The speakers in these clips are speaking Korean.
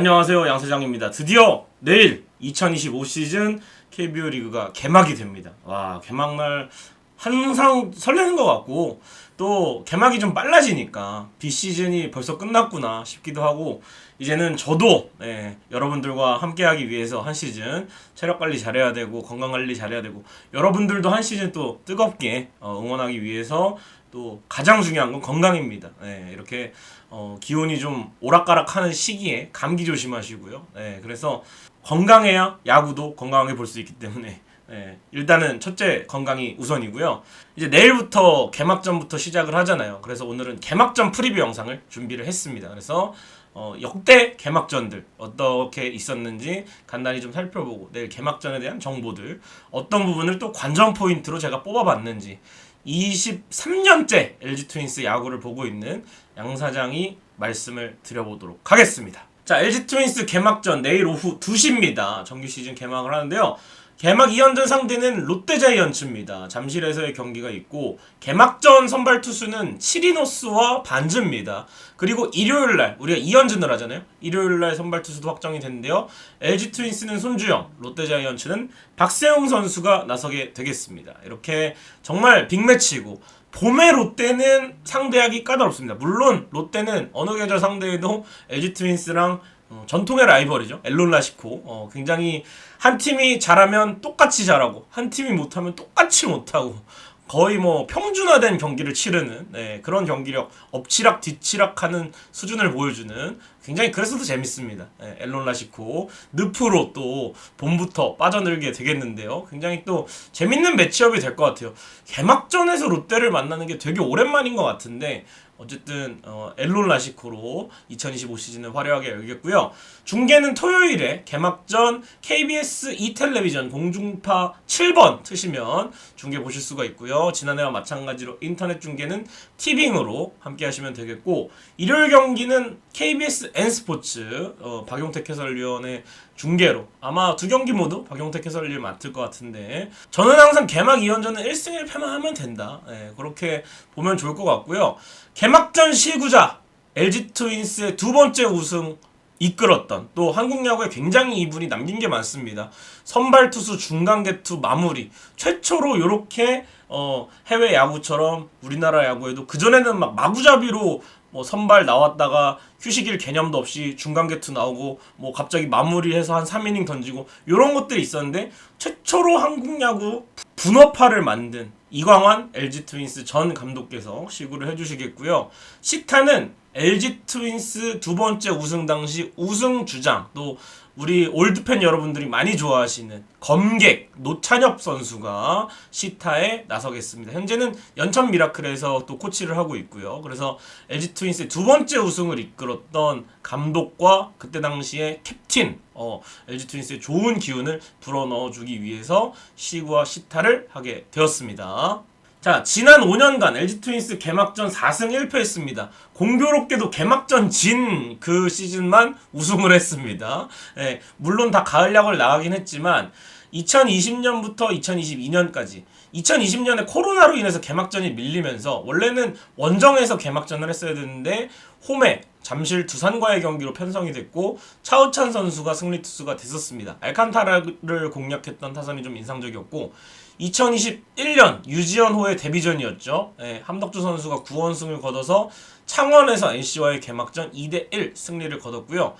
안녕하세요 양세장입니다. 드디어 내일 2025 시즌 KBO 리그가 개막이 됩니다. 와 개막날 항상 설레는 것 같고 또 개막이 좀 빨라지니까 비시즌이 벌써 끝났구나 싶기도 하고 이제는 저도 예, 여러분들과 함께하기 위해서 한 시즌 체력 관리 잘해야 되고 건강 관리 잘해야 되고 여러분들도 한 시즌 또 뜨겁게 어, 응원하기 위해서 또 가장 중요한 건 건강입니다. 예, 이렇게 어, 기온이 좀 오락가락하는 시기에 감기 조심하시고요. 예, 그래서 건강해야 야구도 건강하게 볼 수 있기 때문에 예, 일단은 첫째 건강이 우선이고요. 이제 내일부터 개막전부터 시작을 하잖아요. 그래서 오늘은 개막전 프리뷰 영상을 준비를 했습니다. 그래서 어, 역대 개막전들 어떻게 있었는지 간단히 좀 살펴보고 내일 개막전에 대한 정보들 어떤 부분을 또 관전 포인트로 제가 뽑아봤는지 23년째 LG 트윈스 야구를 보고 있는 양 사장이 말씀을 드려보도록 하겠습니다. 자, LG 트윈스 개막전 내일 오후 2시입니다. 정규 시즌 개막을 하는데요. 개막 2연전 상대는 롯데자이언츠입니다. 잠실에서의 경기가 있고 개막전 선발 투수는 치리노스와 반즈입니다. 그리고 일요일 날 우리가 2연전을 하잖아요. 일요일 날 선발 투수도 확정이 됐는데요. LG 트윈스는 손주영, 롯데자이언츠는 박세웅 선수가 나서게 되겠습니다. 이렇게 정말 빅매치이고 봄의 롯데는 상대하기 까다롭습니다. 물론 롯데는 어느 계절 상대해도 LG 트윈스랑 어, 전통의 라이벌이죠. 엘론 라시코. 어, 굉장히 한 팀이 잘하면 똑같이 잘하고 한 팀이 못하면 똑같이 못하고 거의 뭐 평준화된 경기를 치르는 네, 그런 경기력 엎치락 뒤치락하는 수준을 보여주는 굉장히 그래서도 재밌습니다. 네, 엘론 라시코 늪으로 또 봄부터 빠져들게 되겠는데요. 굉장히 또 재밌는 매치업이 될 것 같아요. 개막전에서 롯데를 만나는 게 되게 오랜만인 것 같은데 어쨌든 어, 엘론 라시코로 2025 시즌을 화려하게 열겠고요. 중계는 토요일에 개막전 KBS 이텔레비전 공중파 7번 트시면 중계 보실 수가 있고요. 지난해와 마찬가지로 인터넷 중계는 티빙으로 함께 하시면 되겠고 일요일 경기는 KBS N스포츠 어, 박용택 해설위원의 중계로 아마 두 경기 모두 박용택 해설위를 맡을 것 같은데 저는 항상 개막 2연전은 1승 1패만 하면 된다. 예, 그렇게 보면 좋을 것 같고요. 개막전 시구자 LG 트윈스의 두 번째 우승 이끌었던 또 한국 야구에 굉장히 이분이 남긴 게 많습니다. 선발 투수 중간 개투 마무리 최초로 이렇게 어, 해외 야구처럼 우리나라 야구에도 그 전에는 막 마구잡이로 뭐 선발 나왔다가 휴식일 개념도 없이 중간 개투 나오고 뭐 갑자기 마무리해서 한 3이닝 던지고 이런 것들이 있었는데 최초로 한국 야구 분업화를 만든 이광환 LG 트윈스 전 감독께서 시구를 해주시겠고요. 시타는 LG 트윈스 두 번째 우승 당시 우승 주장 또 우리 올드팬 여러분들이 많이 좋아하시는 검객 노찬엽 선수가 시타에 나서겠습니다. 현재는 연천 미라클에서 또 코치를 하고 있고요. 그래서 LG 트윈스의 두 번째 우승을 이끌었던 감독과 그때 당시에 캡틴 어, LG 트윈스의 좋은 기운을 불어넣어주기 위해서 시구와 시타를 하게 되었습니다. 자, 지난 5년간 LG 트윈스 개막전 4승 1패 했습니다. 공교롭게도 개막전 진 그 시즌만 우승을 했습니다. 예, 물론 다 가을 야구를 나가긴 했지만 2020년부터 2022년까지 2020년에 코로나로 인해서 개막전이 밀리면서 원래는 원정에서 개막전을 했어야 되는데 홈에 잠실 두산과의 경기로 편성이 됐고 차우찬 선수가 승리 투수가 됐었습니다. 알칸타라를 공략했던 타선이 좀 인상적이었고 2021년 유지연호의 데뷔전이었죠. 예, 함덕주 선수가 9원승을 거둬서 창원에서 NC와의 개막전 2대1 승리를 거뒀고요.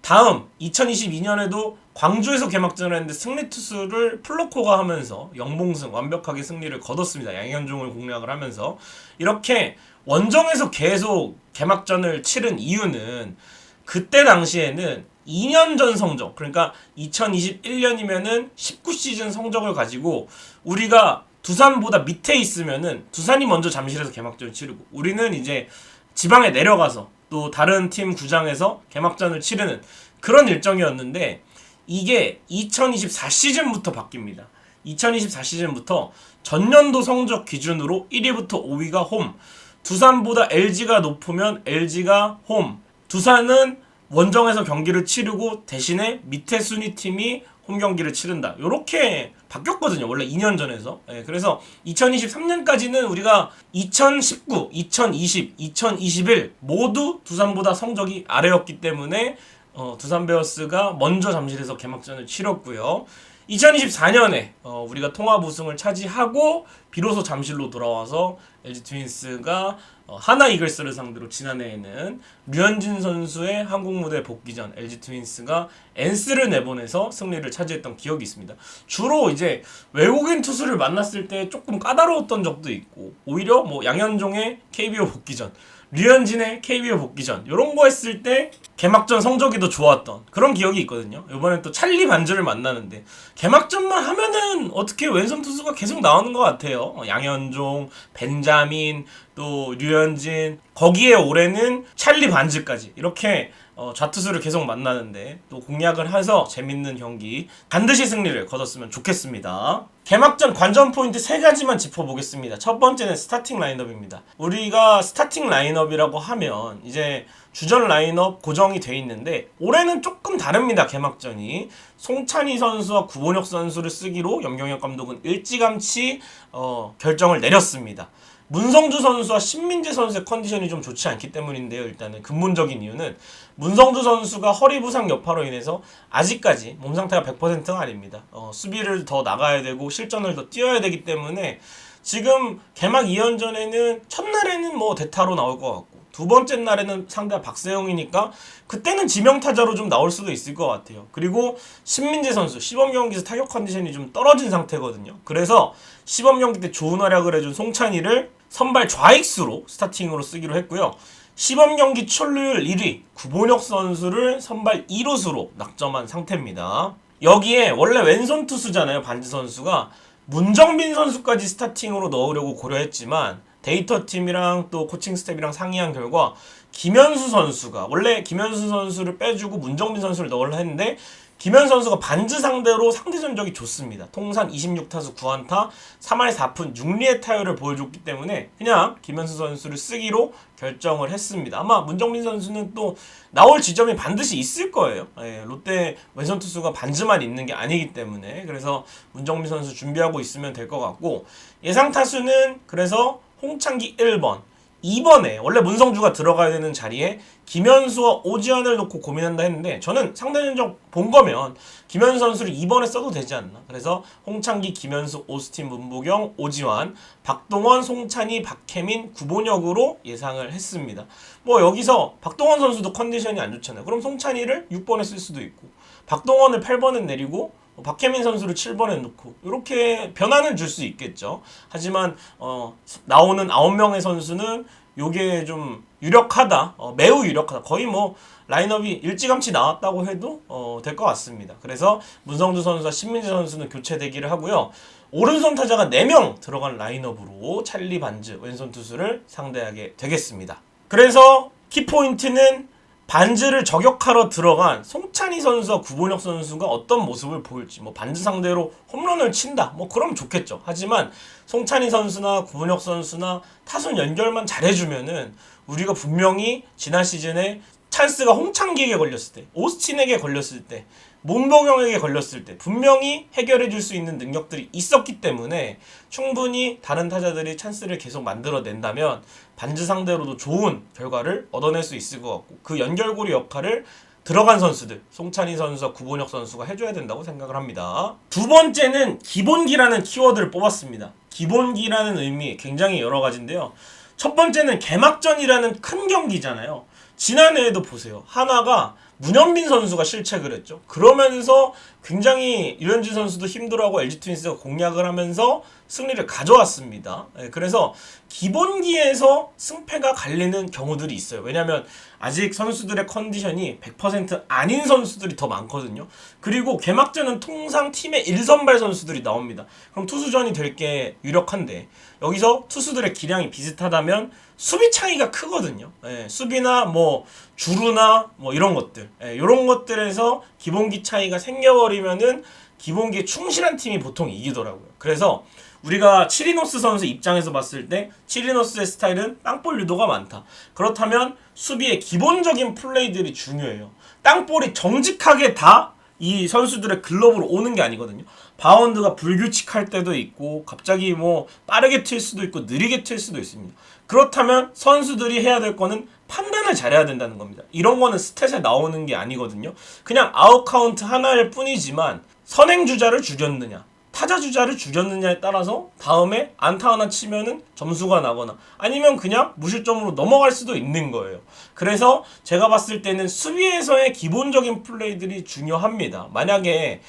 다음 2022년에도 광주에서 개막전을 했는데 승리 투수를 플로코가 하면서 영봉승 완벽하게 승리를 거뒀습니다. 양현종을 공략을 하면서 이렇게 원정에서 계속 개막전을 치른 이유는 그때 당시에는 2년 전 성적 그러니까 2021년이면은 19시즌 성적을 가지고 우리가 두산보다 밑에 있으면은 두산이 먼저 잠실에서 개막전을 치르고 우리는 이제 지방에 내려가서 또 다른 팀 구장에서 개막전을 치르는 그런 일정이었는데 이게 2024 시즌부터 바뀝니다. 2024 시즌부터 전년도 성적 기준으로 1위부터 5위가 홈, 두산보다 LG가 높으면 LG가 홈, 두산은 원정에서 경기를 치르고 대신에 밑에 순위 팀이 홈 경기를 치른다. 요렇게 바뀌었거든요. 원래 2년 전에서. 예, 그래서 2023년까지는 우리가 2019, 2020, 2021 모두 두산보다 성적이 아래였기 때문에 어, 두산 베어스가 먼저 잠실에서 개막전을 치렀고요. 2024년에 어, 우리가 통합 우승을 차지하고 비로소 잠실로 돌아와서 LG 트윈스가 어, 하나 이글스를 상대로 지난해에는 류현진 선수의 한국 무대 복귀 전 LG 트윈스가 엔스를 내보내서 승리를 차지했던 기억이 있습니다. 주로 이제 외국인 투수를 만났을 때 조금 까다로웠던 적도 있고 오히려 뭐 양현종의 KBO 복귀 전 류현진의 KBO 복귀 전 이런 거 했을 때 개막전 성적이 더 좋았던 그런 기억이 있거든요. 이번엔 또 찰리 반즈를 만나는데 개막전만 하면은 어떻게 왼손 투수가 계속 나오는 것 같아요. 어, 양현종, 벤자민, 또 류현진 거기에 올해는 찰리 반즈까지 이렇게 어, 좌투수를 계속 만나는데 또 공략을 해서 재밌는 경기 반드시 승리를 거뒀으면 좋겠습니다. 개막전 관전 포인트 세 가지만 짚어보겠습니다. 첫 번째는 스타팅 라인업입니다. 우리가 스타팅 라인업이라고 하면 이제 주전 라인업 고정이 돼 있는데 올해는 조금 다릅니다. 개막전이 송찬희 선수와 구본혁 선수를 쓰기로 염경엽 감독은 일찌감치 어, 결정을 내렸습니다. 문성주 선수와 신민재 선수의 컨디션이 좀 좋지 않기 때문인데요. 일단은 근본적인 이유는 문성주 선수가 허리 부상 여파로 인해서 아직까지 몸 상태가 100%가 아닙니다. 어, 수비를 더 나가야 되고 실전을 더 뛰어야 되기 때문에 지금 개막 2연전에는 첫날에는 뭐 대타로 나올 것 같고 두 번째 날에는 상대가 박세영이니까 그때는 지명타자로 좀 나올 수도 있을 것 같아요. 그리고 신민재 선수 시범 경기에서 타격 컨디션이 좀 떨어진 상태거든요. 그래서 시범 경기 때 좋은 활약을 해준 송찬이를 선발 좌익수로 스타팅으로 쓰기로 했고요. 시범 경기 출루율 1위 구본혁 선수를 선발 2루수로 낙점한 상태입니다. 여기에 원래 왼손 투수잖아요. 반지 선수가 문정빈 선수까지 스타팅으로 넣으려고 고려했지만 데이터 팀이랑 또 코칭 스텝이랑 상의한 결과 김현수 선수가 원래 김현수 선수를 빼주고 문정빈 선수를 넣으려 했는데 김현 선수가 반즈 상대로 상대 전적이 좋습니다. 통산 26타수 9안타, 3할 4푼 6리의 타율을 보여줬기 때문에 그냥 김현수 선수를 쓰기로 결정을 했습니다. 아마 문정민 선수는 또 나올 지점이 반드시 있을 거예요. 예, 롯데 왼손 투수가 반즈만 있는 게 아니기 때문에 그래서 문정민 선수 준비하고 있으면 될 것 같고 예상 타수는 그래서 홍창기 1번, 2번에 원래 문성주가 들어가야 되는 자리에 김현수와 오지환을 놓고 고민한다 했는데 저는 상대 전적 본 거면 김현수 선수를 2번에 써도 되지 않나. 그래서 홍창기, 김현수, 오스틴, 문보경, 오지환, 박동원, 송찬희, 박혜민, 구본혁으로 예상을 했습니다. 뭐 여기서 박동원 선수도 컨디션이 안 좋잖아요. 그럼 송찬희를 6번에 쓸 수도 있고 박동원을 8번에 내리고 뭐 박혜민 선수를 7번에 놓고 이렇게 변화는 줄 수 있겠죠. 하지만 어, 나오는 9명의 선수는 요게 좀 유력하다. 어, 매우 유력하다. 거의 뭐 라인업이 일찌감치 나왔다고 해도 어, 될 것 같습니다. 그래서 문성주 선수와 신민재 선수는 교체 대기를 하고요. 오른손 타자가 4명 들어간 라인업으로 찰리 반즈 왼손 투수를 상대하게 되겠습니다. 그래서 키포인트는 반즈를 저격하러 들어간 송찬희 선수와 구본혁 선수가 어떤 모습을 보일지 뭐 반즈 상대로 홈런을 친다 뭐 그럼 좋겠죠. 하지만 송찬희 선수나 구본혁 선수나 타선 연결만 잘해주면은 우리가 분명히 지난 시즌에 찬스가 홍창기에게 걸렸을 때 오스틴에게 걸렸을 때 문보경에게 걸렸을 때 분명히 해결해 줄 수 있는 능력들이 있었기 때문에 충분히 다른 타자들이 찬스를 계속 만들어낸다면 반즈 상대로도 좋은 결과를 얻어낼 수 있을 것 같고 그 연결고리 역할을 들어간 선수들 송찬희 선수와 구본혁 선수가 해줘야 된다고 생각을 합니다. 두 번째는 기본기라는 키워드를 뽑았습니다. 기본기라는 의미 굉장히 여러 가지인데요. 첫 번째는 개막전이라는 큰 경기잖아요. 지난해에도 보세요. 하나가 문현빈 선수가 실책을 했죠. 그러면서 굉장히 유현진 선수도 힘들어하고 LG 트윈스가 공략을 하면서 승리를 가져왔습니다. 예, 그래서 기본기에서 승패가 갈리는 경우들이 있어요. 왜냐하면 아직 선수들의 컨디션이 100% 아닌 선수들이 더 많거든요. 그리고 개막전은 통상 팀의 1선발 선수들이 나옵니다. 그럼 투수전이 될 게 유력한데 여기서 투수들의 기량이 비슷하다면 수비 차이가 크거든요. 예, 수비나 뭐 주루나 뭐 이런 것들 예, 이런 것들에서 기본기 차이가 생겨버리 면은 기본기에 충실한 팀이 보통 이기더라고요. 그래서 우리가 치리노스 선수 입장에서 봤을 때 치리노스의 스타일은 땅볼 유도가 많다. 그렇다면 수비의 기본적인 플레이들이 중요해요. 땅볼이 정직하게 다 이 선수들의 글러브로 오는 게 아니거든요. 바운드가 불규칙할 때도 있고 갑자기 뭐 빠르게 튈 수도 있고 느리게 튈 수도 있습니다. 그렇다면 선수들이 해야 될 거는 판단을 잘해야 된다는 겁니다. 이런 거는 스탯에 나오는 게 아니거든요. 그냥 아웃 카운트 하나일 뿐이지만 선행 주자를 죽였느냐, 타자 주자를 죽였느냐에 따라서 다음에 안타 하나 치면은 점수가 나거나 아니면 그냥 무실점으로 넘어갈 수도 있는 거예요. 그래서 제가 봤을 때는 수비에서의 기본적인 플레이들이 중요합니다. 만약에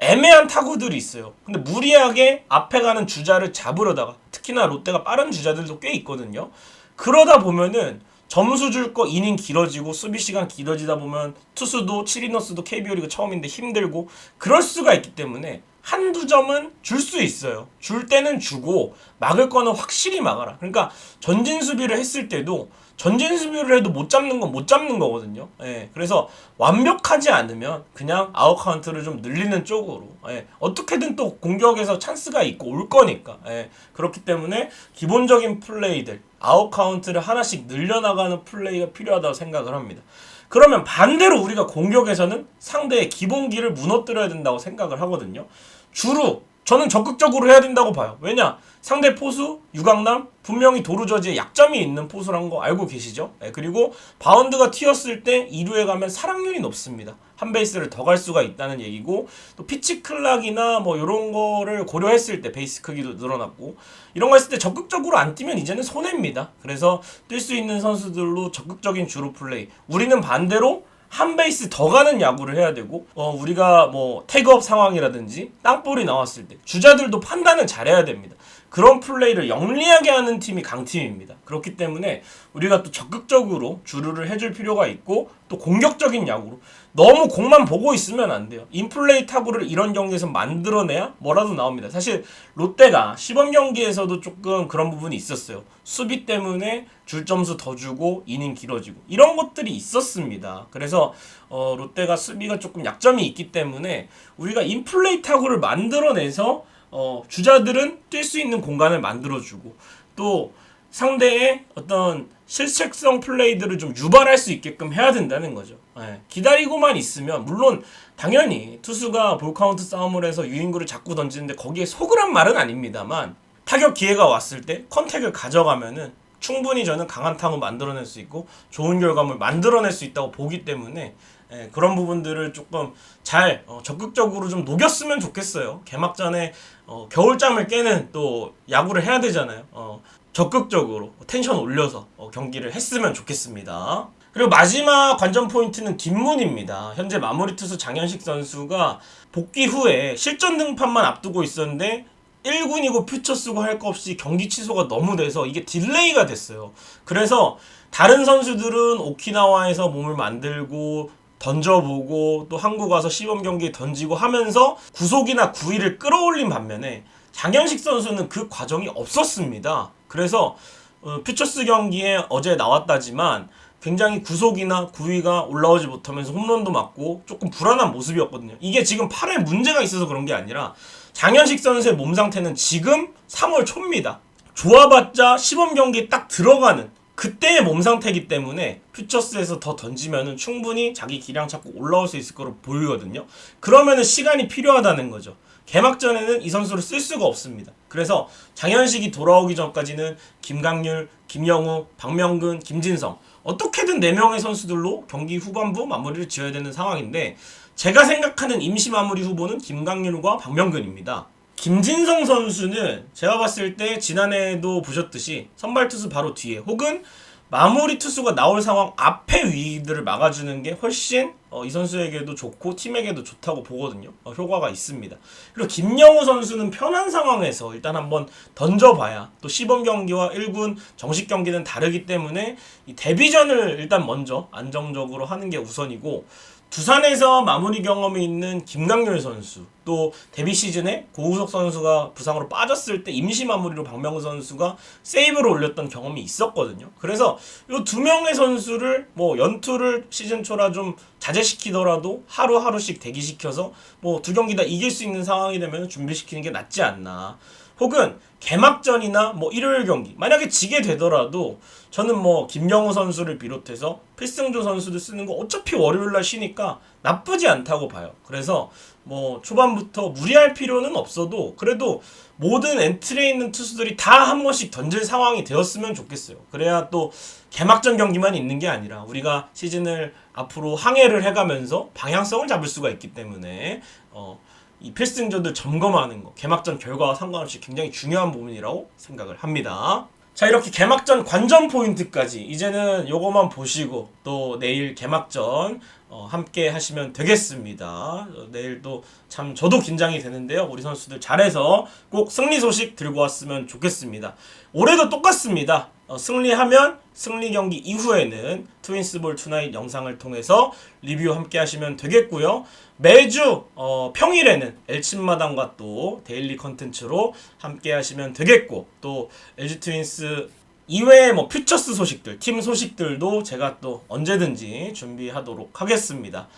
애매한 타구들이 있어요. 근데 무리하게 앞에 가는 주자를 잡으려다가 특히나 롯데가 빠른 주자들도 꽤 있거든요. 그러다 보면은 점수 줄 거 이닝 길어지고 수비 시간 길어지다 보면 투수도 7이너스도 KBO 리그 처음인데 힘들고 그럴 수가 있기 때문에 한두 점은 줄 수 있어요. 줄 때는 주고 막을 거는 확실히 막아라. 그러니까 전진 수비를 했을 때도 전진 수비를 해도 못 잡는 건 못 잡는 거거든요. 예. 그래서 완벽하지 않으면 그냥 아웃 카운트를 좀 늘리는 쪽으로 예. 어떻게든 또 공격에서 찬스가 있고 올 거니까 예. 그렇기 때문에 기본적인 플레이들 아웃 카운트를 하나씩 늘려나가는 플레이가 필요하다고 생각을 합니다. 그러면 반대로 우리가 공격에서는 상대의 기본기를 무너뜨려야 된다고 생각을 하거든요. 주루 저는 적극적으로 해야 된다고 봐요. 왜냐? 상대 포수 유강남 분명히 도루저지에 약점이 있는 포수란 거 알고 계시죠? 네, 그리고 바운드가 튀었을 때 2루에 가면 사랑률이 높습니다. 한 베이스를 더 갈 수가 있다는 얘기고 또 피치 클락이나 뭐 이런 거를 고려했을 때 베이스 크기도 늘어났고 이런 거 했을 때 적극적으로 안 뛰면 이제는 손해입니다. 그래서 뛸 수 있는 선수들로 적극적인 주루 플레이. 우리는 반대로 한 베이스 더 가는 야구를 해야 되고 어 우리가 뭐 태그업 상황이라든지 땅볼이 나왔을 때 주자들도 판단을 잘해야 됩니다. 그런 플레이를 영리하게 하는 팀이 강팀입니다. 그렇기 때문에 우리가 또 적극적으로 주루를 해줄 필요가 있고 또 공격적인 야구로 너무 공만 보고 있으면 안 돼요. 인플레이 타구를 이런 경기에서 만들어내야 뭐라도 나옵니다. 사실 롯데가 시범 경기에서도 조금 그런 부분이 있었어요. 수비 때문에 줄 점수 더 주고 이닝 길어지고 이런 것들이 있었습니다. 그래서 어, 롯데가 수비가 조금 약점이 있기 때문에 우리가 인플레이 타구를 만들어내서 어, 주자들은 뛸 수 있는 공간을 만들어주고 또 상대의 어떤 실책성 플레이들을 좀 유발할 수 있게끔 해야 된다는 거죠. 예, 기다리고만 있으면 물론 당연히 투수가 볼 카운트 싸움을 해서 유인구를 자꾸 던지는데 거기에 속으란 말은 아닙니다만 타격 기회가 왔을 때 컨택을 가져가면은 충분히 저는 강한 타구 만들어낼 수 있고 좋은 결과물 만들어낼 수 있다고 보기 때문에 예, 그런 부분들을 조금 잘 어, 적극적으로 좀 녹였으면 좋겠어요. 개막전에 어, 겨울잠을 깨는 또 야구를 해야 되잖아요. 어, 적극적으로 텐션 올려서 어, 경기를 했으면 좋겠습니다. 그리고 마지막 관전 포인트는 김문입니다. 현재 마무리 투수 장현식 선수가 복귀 후에 실전 등판만 앞두고 있었는데 1군이고 퓨처 쓰고 할 거 없이 경기 취소가 너무 돼서 이게 딜레이가 됐어요. 그래서 다른 선수들은 오키나와에서 몸을 만들고 던져보고 또 한국 와서 시범 경기 던지고 하면서 구속이나 구위를 끌어올린 반면에 장현식 선수는 그 과정이 없었습니다. 그래서 어, 퓨처스 경기에 어제 나왔다지만 굉장히 구속이나 구위가 올라오지 못하면서 홈런도 맞고 조금 불안한 모습이었거든요. 이게 지금 팔에 문제가 있어서 그런 게 아니라 장현식 선수의 몸 상태는 지금 3월 초입니다. 좋아봤자 시범 경기에 딱 들어가는 그때의 몸 상태이기 때문에 퓨처스에서 더 던지면은 충분히 자기 기량 찾고 올라올 수 있을 거로 보이거든요. 그러면은 시간이 필요하다는 거죠. 개막전에는 이 선수를 쓸 수가 없습니다. 그래서 장현식이 돌아오기 전까지는 김강률, 김영우, 박명근, 김진성 어떻게든 4명의 선수들로 경기 후반부 마무리를 지어야 되는 상황인데 제가 생각하는 임시 마무리 후보는 김강률과 박명근입니다. 김진성 선수는 제가 봤을 때 지난해에도 보셨듯이 선발 투수 바로 뒤에 혹은 마무리 투수가 나올 상황 앞에 위기들을 막아주는 게 훨씬 어, 이 선수에게도 좋고 팀에게도 좋다고 보거든요. 어, 효과가 있습니다. 그리고 김영우 선수는 편한 상황에서 일단 한번 던져봐야 또 시범 경기와 1군 정식 경기는 다르기 때문에 이 데뷔전을 일단 먼저 안정적으로 하는 게 우선이고 두산에서 마무리 경험이 있는 김강렬 선수 또 데뷔 시즌에 고우석 선수가 부상으로 빠졌을 때 임시 마무리로 박명우 선수가 세이브를 올렸던 경험이 있었거든요. 그래서 이 두 명의 선수를 뭐 연투를 시즌 초라 좀 자제시키더라도 하루하루씩 대기시켜서 뭐 두 경기 다 이길 수 있는 상황이 되면 준비시키는 게 낫지 않나. 혹은 개막전이나 뭐 일요일 경기 만약에 지게 되더라도 저는 뭐 김영우 선수를 비롯해서 필승조 선수들 쓰는 거 어차피 월요일 날 쉬니까 나쁘지 않다고 봐요. 그래서 뭐 초반부터 무리할 필요는 없어도 그래도 모든 엔트리에 있는 투수들이 다 한 번씩 던질 상황이 되었으면 좋겠어요. 그래야 또 개막전 경기만 있는 게 아니라 우리가 시즌을 앞으로 항해를 해가면서 방향성을 잡을 수가 있기 때문에 어, 이 필승조들 점검하는 거 개막전 결과와 상관없이 굉장히 중요한 부분이라고 생각을 합니다. 자 이렇게 개막전 관전 포인트까지 이제는 요거만 보시고 또 내일 개막전 어, 함께 하시면 되겠습니다. 어, 내일 또참 저도 긴장이 되는데요. 우리 선수들 잘해서 꼭 승리 소식 들고 왔으면 좋겠습니다. 올해도 똑같습니다. 어, 승리하면 승리 경기 이후에는 트윈스볼 투나잇 영상을 통해서 리뷰 함께 하시면 되겠고요. 매주 어, 평일에는 엘친마당과 또 데일리 컨텐츠로 함께 하시면 되겠고 또 LG 트윈스 이외의 뭐 퓨처스 소식들, 팀 소식들도 제가 또 언제든지 준비하도록 하겠습니다.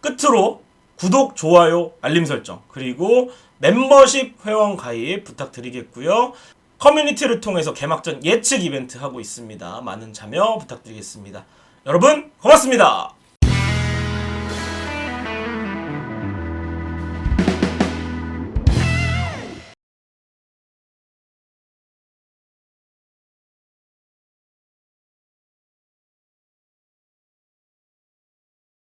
끝으로 구독, 좋아요, 알림 설정, 그리고 멤버십 회원 가입 부탁드리겠고요. 커뮤니티를 통해서 개막전 예측 이벤트 하고 있습니다. 많은 참여 부탁드리겠습니다. 여러분, 고맙습니다.